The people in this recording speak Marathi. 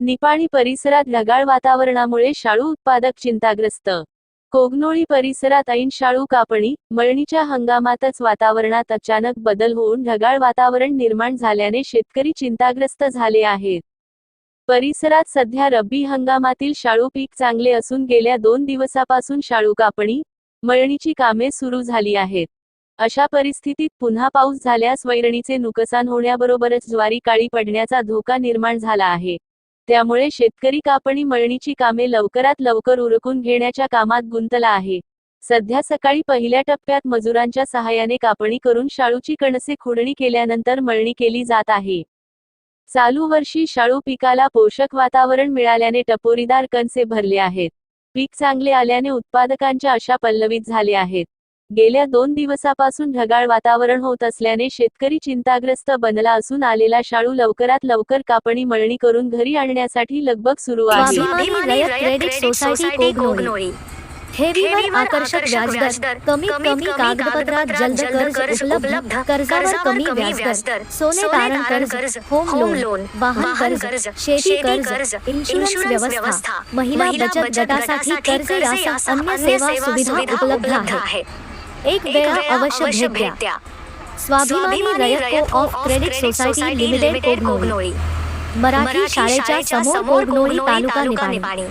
निपाणी परिसरात ढगाळ वातावरणामुळे शाळू उत्पादक चिंताग्रस्त. कोगनोळी परिसरात ऐन शाळू कापणी मळणीच्या हंगामातच वातावरणात अचानक बदल होऊन ढगाळ वातावरण निर्माण झाल्याने शेतकरी चिंताग्रस्त झाले आहेत. परिसरात सध्या रब्बी हंगामातील शाळू पीक चांगले असून गेल्या दोन दिवसापासून शाळू कापणी मळणीची कामे सुरू झाली आहेत. अशा परिस्थितीत पुन्हा पाऊस झाल्यास वैरणीचे नुकसान होण्याबरोबरच ज्वारी काळी पडण्याचा धोका निर्माण झाला आहे. त्यामुळे शेतकरी कापणी मळणीची कामे लवकरात लवकर उरकून घेण्याच्या कामात गुंतला आहे. सध्या सकाळी पहिल्या टप्प्यात मजुरांच्या सहाय्याने कापणी करून शाळूची कणसे खुडणी केल्यानंतर मळणी केली जात आहे. चालू वर्षी शाळू पिकाला पोषक वातावरण मिळाल्याने टपोरीदार कणसे भरले आहेत. पीक चांगले आल्याने उत्पादकांच्या अशा पल्लवित झाले आहेत. गेल्या दोन दिवसापासून ढगाळ वातावरण होत असल्याने शेतकरी चिंताग्रस्त बनला असून आलेला शाळू लवकरात लवकर कापणी मळणी करून घरी आणण्यासाठी लगबग सुरू आहे. ठेवीवर आकर्षक व्याजदर. कमीत कमी कागदपत्रात जलद कर्ज उपलब्ध. कर्जावर कमी व्याजदर. सोने तारण कर्ज होम लोन वाहन कर्ज शेती कर्ज इन्शुरन्स व्यवस्था. महिला बचत गटासाठी कर्ज यासह अन्य सेवा सुविधा उपलब्ध आहेत एक वेळा अवश्य भेट द्या. Swabhimani Rayat co-op credit society limited Kognoli Marathi शाळेच्या समोर कोगनोळी तालुका निपाणी.